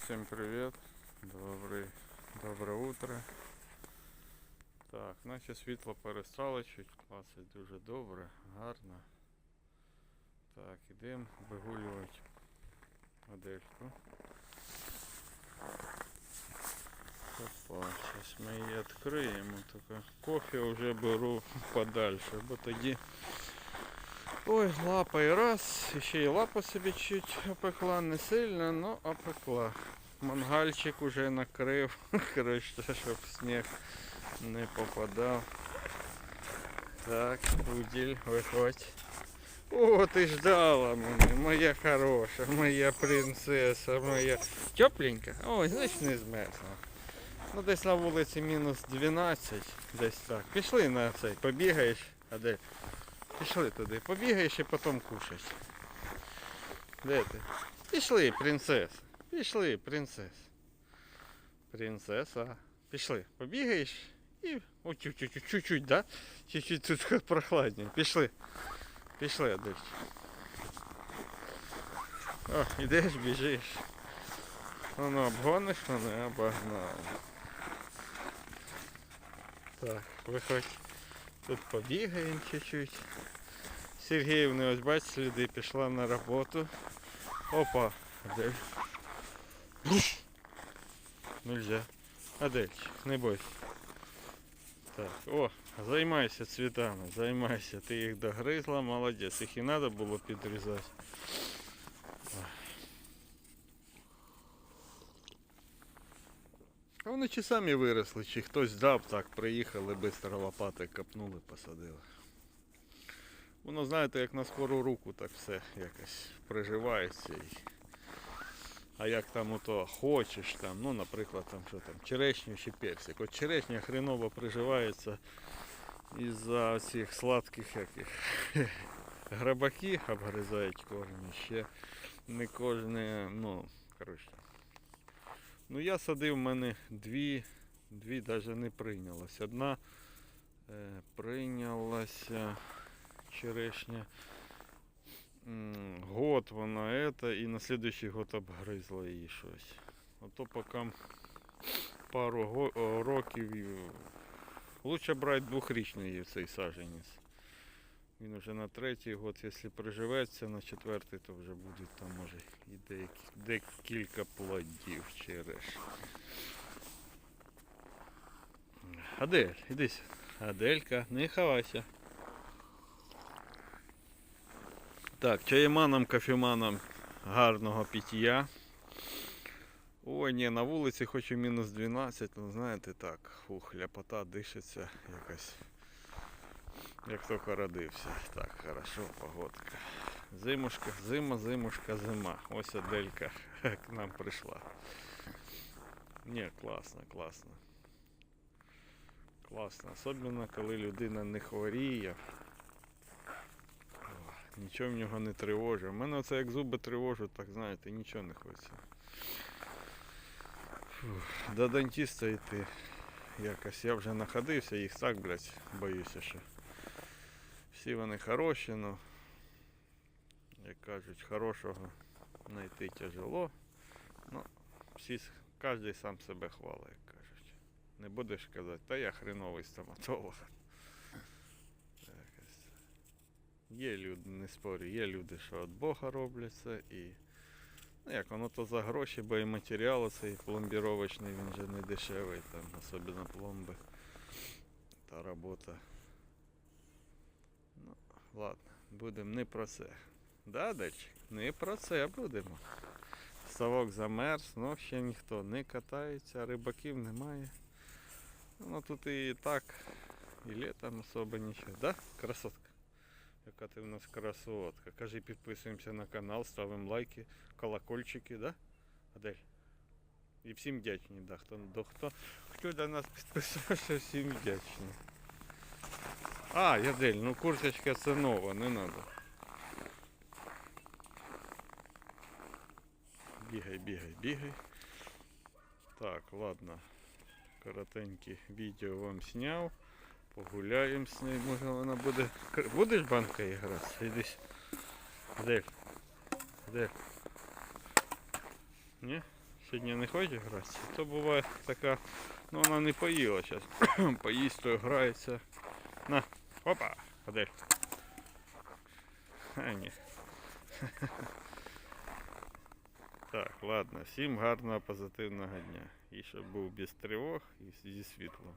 Всем привет. Добрий, добре утро. Так, наче світло перестало чуть класить дуже добре, гарно. Так, ідемо вигулювати модельку. Опа, зараз ми її відкриємо. Кофе вже беру подальше, бо тоді. Ой, лапа раз, ще й лапа собі чуть опекла, не сильно, но опекла. Мангальчик уже накрив, коротше, щоб сніг не попадав. Так, уділь, виходь. О, ти ждала мене, моя хороша, моя принцеса, моя. Тепленька? Ой, значить не змерзла. Ну десь на вулиці мінус 12, десь так. Пішли на цей, побігаєш, а де? Пішли туди, побігаєш і потім кушаєш. Де ти? Пішли, принцеса. Пішли, принцеса. Принцеса. Пішли. Побігаєш і. О, чуть-чуть, чуть-чуть, да? Чуть-чуть тут прохладніше. Пішли. Пішли, Адельч. О, ідеш, біжиш. Воно обгониш, мене обогнав. Так, виходь. Тут побігаємо чуть-чуть. Сергіївна, ось бач, сліди пішла на роботу. Опа, Адель. Нельзя. Адельчик, не бойся. Так, о, займайся цвітами, займайся. Ти їх догризла, молодець. Їх і треба було підрізати. А вони чи самі виросли, чи хтось дав, так приїхали, швидко лопати копнули, посадили. Воно, знаєте, як на скору руку, так все якось приживається. А як там ото хочеш, там, ну, наприклад, там що там, черешню чи персик. От черешня хреново приживається із-за цих сладких яких грабаки обгризають корені. Ще не кожне, ну, коротше. Ну я садив, в мене дві, дві навіть не прийнялась. Одна е, прийнялася черешня. Год вона это, і на следующий год обгризла її щось. Ото поки пару років лучше брати двохрічний цей саджанець. Він вже на третій год, якщо приживеться, на четвертий, то вже буде там може і декілька плодів череш. Адель, іди сюди. Аделька, не ховайся. Так, чаєманам, кофеманам гарного пиття. Ой, ні, на вулиці хоч і мінус 12, ну знаєте так, фух, ляпота дишиться якось. Як тільки родився. Так, хорошо, погодка. Зимушка, зима, зимушка, зима. Ось Аделька к нам прийшла. Ні, класно, класно. Класно. Особливо, коли людина не хворіє. Нічого в нього не тривожить. У мене це як зуби тривожу, так знаєте, нічого не хочеться. Фух, До дантиста йти. Якось я вже находився, їх так, блядь, боюся, що. Всі вони хороші, але, як кажуть, хорошого знайти тяжело. Ну, всі, кожен сам себе хвалить, як кажуть. Не будеш казати, та я хреновий стоматолог. Якось. Є люди, не спорю, є люди, що від Бога роблять це і. Ну як воно то за гроші, бо і матеріал цей пломбіровочний, він же не дешевий, там, особливо пломби. Та робота. Ну, ладно, будемо не про це. Да, дечик? Не про це будемо. Ставок замерз, ну ще ніхто не катається, рибаків немає. Ну тут і так, і літом особо нічого. Да, красотка? Яка ти в нас красотка. Кажи, підписуємося на канал, ставимо лайки, колокольчики, да? Адель? І всім вдячні, да, хто, до, хто, хто до нас підписався, всім вдячні. А, Ядель, ну курточка це нова, не надо. Бігай, бігай, бігай. Так, ладно. Коротеньке відео вам сняв. Погуляємо з нею, може вона буде. Будеш банкою грати? Іди. с- Де? Де? Ні? Сьогодні не хоче гратися. То буває така, ну вона не поїла зараз. Поїсть, то грається. На, опа, ходи. А, ні. Так, ладно, всім гарного позитивного дня. І щоб був без тривог і зі світлом.